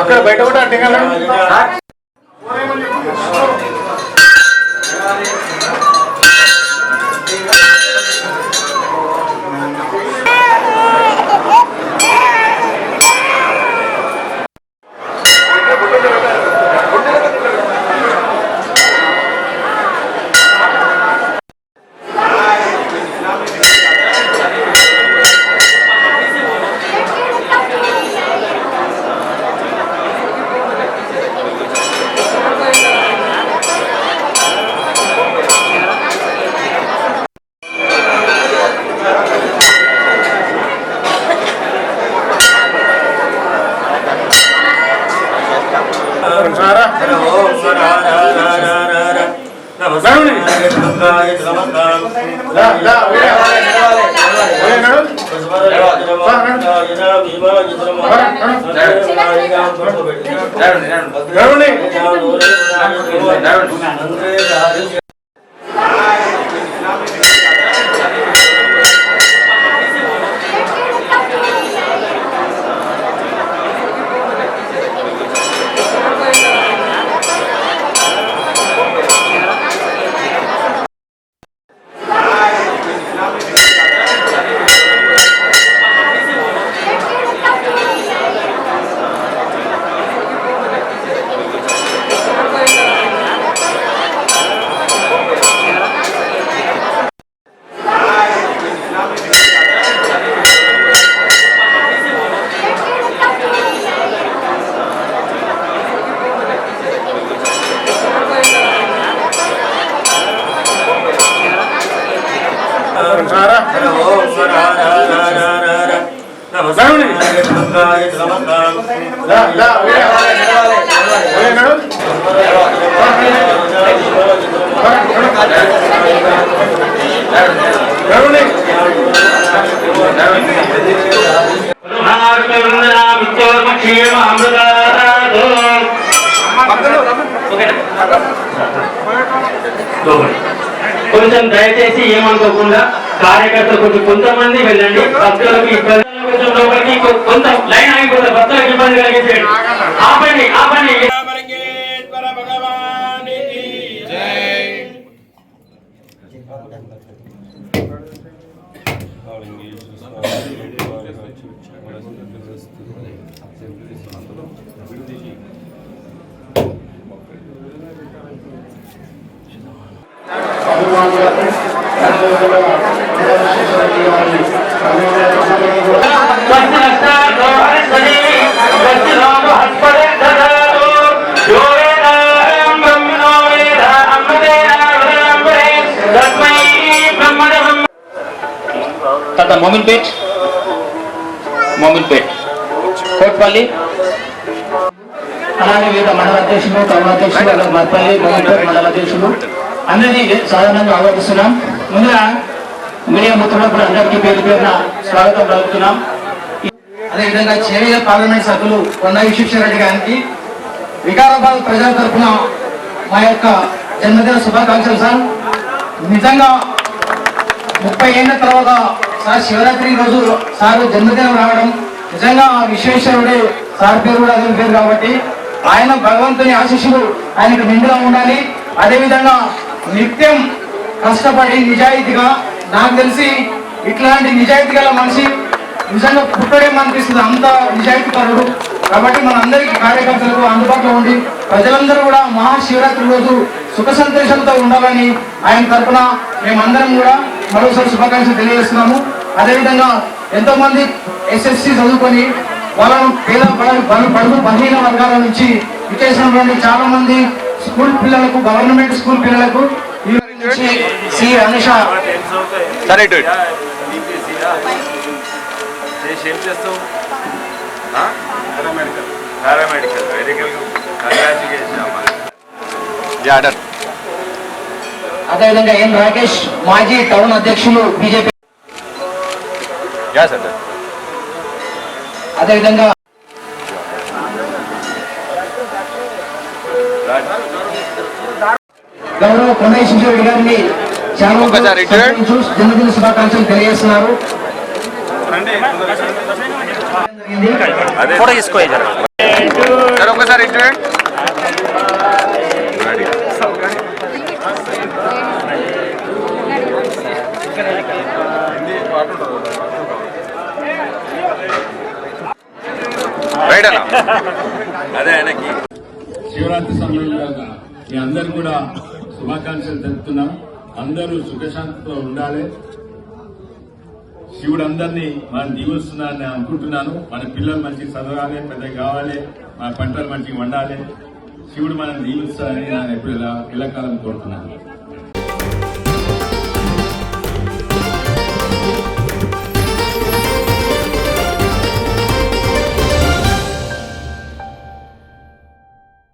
అక్కడ బయట కూడా అడ్డంగా నడవండి. కొంచెం దయచేసి ఏమనుకోకుండా కార్యకర్తలు కొంచెం కొంతమంది వెళ్ళండి. భక్తులకు ఇబ్బంది కొంచెం లోపలికి కొ- కొంత లైన్ ఆగిపోతే భక్తులకు ఇబ్బంది కలిగించేయండి ఆపండి ఆపండి స్వస్తి నష్టాతో తర్వాత మోమిన్పేట్ మోమిన్పేట్ కోట్పల్లి. అలాగే వివిధ మండల అధ్యక్షులు టౌన్ అధ్యక్షులు అలాగే మర్పల్లి గోవిందపేట మండల అధ్యక్షులు అందరినీ సాధారణంగా ఆహ్వానిస్తున్నాం. ముందుగా మీడియా మిత్రులకు అందరికీ పేరు పేరున స్వాగతం పలుకుతున్నాం. అదేవిధంగా చేవేల పార్లమెంట్ సభ్యులు కొండ విశ్వేశ్వరరెడ్డి గారికి వికారాబాద్ ప్రజల తరఫున మా యొక్క జన్మదిన శుభాకాంక్షలు సార్. నిజంగా ముప్పై ఏళ్ళ తర్వాత సార్ శివరాత్రి రోజు సార్ జన్మదినం రావడం నిజంగా విశ్వేశ్వరుడు సార్ పేరు కూడా అతని పేరు కాబట్టి ఆయన భగవంతుని ఆశీస్సులు ఆయనకు నిండుగా ఉండాలి. అదేవిధంగా నిత్యం కష్టపడి నిజాయితీగా నాకు తెలిసి ఇట్లాంటి నిజాయితీ గల మనిషి నిజంగా పుట్టడే అనిపిస్తుంది? అంత నిజాయితీ పరుడు. కాబట్టి మన అందరికీ కార్యకర్తలకు అందుబాటులో ఉండి ప్రజలందరూ కూడా మహాశివరాత్రి రోజు సుఖ సంతోషంతో ఉండాలని ఆయన తరఫున మేమందరం కూడా మరోసారి శుభాకాంక్షలు తెలియజేస్తున్నాము. అదేవిధంగా ఎంతో మంది ఎస్ఎస్సి చదువుకొని వాళ్ళను పేద బడుగు బలహీన వర్గాల నుంచి విచ్చేసినటువంటి చాలా మంది స్కూల్ పిల్లలకు గవర్నమెంట్ స్కూల్ పిల్లలకు సి అనుష సరే ఇటు ఇటు. చేసి ఏం చేస్తావు paramedical paramedical very good congratulation అమ్మా యా డన్ అదేవిధంగా ఎన్ రాకేష్ మాజీ టౌన్ అధ్యక్షులు బీజేపీ. యా సార్ డన్ అదేవిధంగా గౌరవ కొండయ్య గారిని. జన్మదిన శుభాకాంక్షలు తెలియజేస్తున్నారు. అదే. ఫోటో తీసుకో ఒకసారి ఆయనకి. శివరాత్రి సందర్భంగా మీ అందరు కూడా శుభాకాంక్షలు తెలుపుతున్నాం. అందరూ సుఖశాంతితో ఉండాలి. శివుడు అందరినీ మనం దీవిస్తున్నారని అనుకుంటున్నాను. మన పిల్లలు మంచిగా చదవాలి పెద్ద కావాలి మన పంటలు మంచిగా వండాలి. శివుడు మనం దీవిస్తారని నేను ఎప్పుడు ఇలా ఎల్లకాలం కోరుతున్నాను?